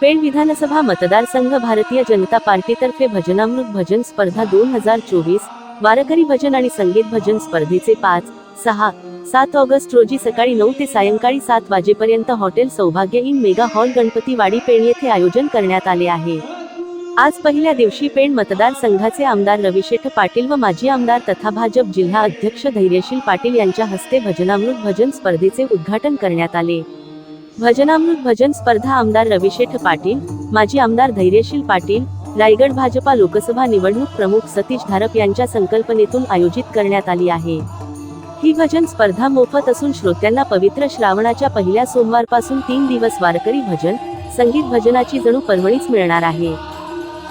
पेण विधानसभा मतदारसंघ भारतीय जनता पार्टीतर्फे भजनामृत भजन स्पर्धा दोन हजार चोवीस वारकरी भजन आणि संगीत भजन स्पर्धेचे पाच सहा सात ऑगस्ट रोजी सकाळी नऊ ते सायंकाळी सात वाजेपर्यंत hotel Saubhagya in mega hall Ganpatiwadi Pen येथे आयोजन करण्यात आले आहे. आज पहिल्या दिवशी पेण मतदारसंघाचे आमदार रविशेठ पाटील व माजी आमदार तथा भाजप जिल्हा अध्यक्ष धैर्यशील पाटील यांच्या हस्ते भजनामृत भजन स्पर्धेचे उद्घाटन करण्यात आले. भजनामृत भजन स्पर्धा आमदार रविशेठ पाटील माजी आमदार धैर्यशील पाटील रायगड भाजपा लोकसभा निवडणूक प्रमुख सतीश धारप यांच्या संकल्पनेतून आयोजित करण्यात आली आहे. ही भजन स्पर्धा मोफत असून श्रोत्यांना पवित्र श्रावणाच्या पहिल्या सोमवारपासून तीन दिवस वारकरी भजन संगीत भजनाची जणू पर्वणीच मिळणार आहे.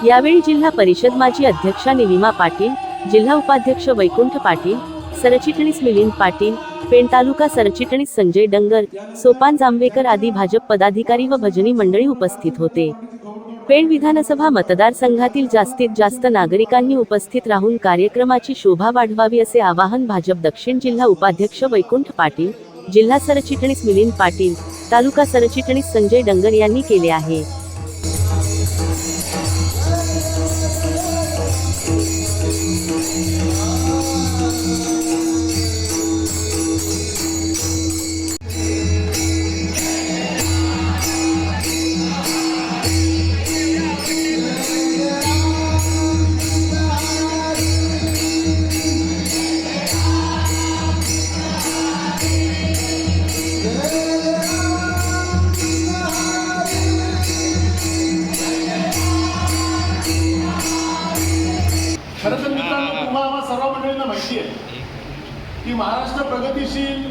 यावेळी जिल्हा परिषद माजी अध्यक्षा निलिमा पाटील जिल्हा उपाध्यक्ष वैकुंठ पाटील सरचिटणीस मिलिंद पाटील पेण तालुका सरचिटणीस संजय डंगर सोपान जांभेकर आदी भाजप पदाधिकारी व भजनी मंडळी उपस्थित होते. पेण विधानसभा मतदारसंघातील जास्तीत जास्त नागरिकांनी उपस्थित राहून कार्यक्रमाची शोभा वाढवावी असे आवाहन भाजप दक्षिण जिल्हा उपाध्यक्ष वैकुंठ पाटील जिल्हा सरचिटणीस मिलिंद पाटील तालुका सरचिटणीस संजय डंगर यांनी केले आहे. खरं तर मित्रांनो तुम्हाला आम्हा सर्व मंडळींना माहिती आहे की महाराष्ट्र प्रगतीशील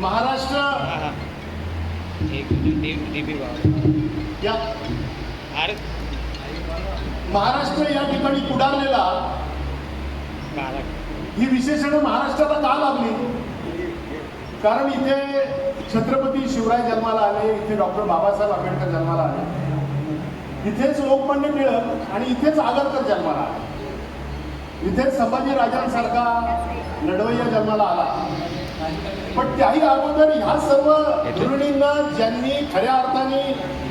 महाराष्ट्र या महाराष्ट्र या ठिकाणी पुढारलेला ही विशेषणं महाराष्ट्राला का लागली? कारण इथे छत्रपती शिवराय जन्माला आले इथे डॉक्टर बाबासाहेब आंबेडकर जन्माला आले. इथेच लोकमान्य टिळक आणि इथेच आगरकर जन्माला आले. इथेच संभाजी राजांसारखा लढवय्या जन्माला आला. पण त्याही अगोदर ह्या सर्व तरुणींना ज्यांनी खऱ्या अर्थाने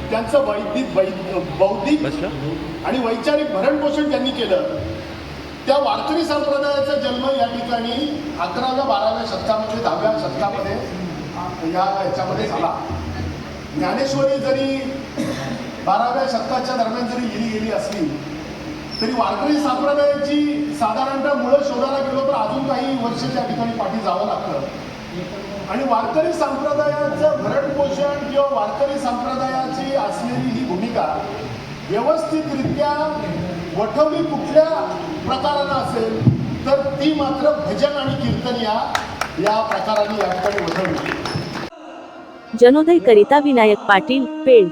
त्यांचं वैदिक वै- बौद्धिक आणि वैचारिक भरणपोषण ज्यांनी केलं त्या वारकरी संप्रदायाचा जन्म या ठिकाणी अकराव्या बाराव्या शतकामध्ये दहाव्या शतकामध्ये या याच्यामध्ये झाला. ज्ञानेश्वरी जरी बाराव्या शतकाच्या दरम्यान जरी लिहिली गेली असली तरी वारकरी संप्रदायाची साधारणतः मुळं शोधायला गेलो तर अजून काही वर्ष त्या ठिकाणी पाठी जावं लागतं. आणि वारकरी संप्रदायाचं भरणपोषण किंवा वारकरी संप्रदायाची असलेली ही भूमिका व्यवस्थितरित्या वठवली कुठल्या प्रकारानं असेल तर ती मात्र भजन आणि कीर्तन या या प्रकाराने या ठिकाणी वठवली. जनोदय करिता विनायक पाटील पेड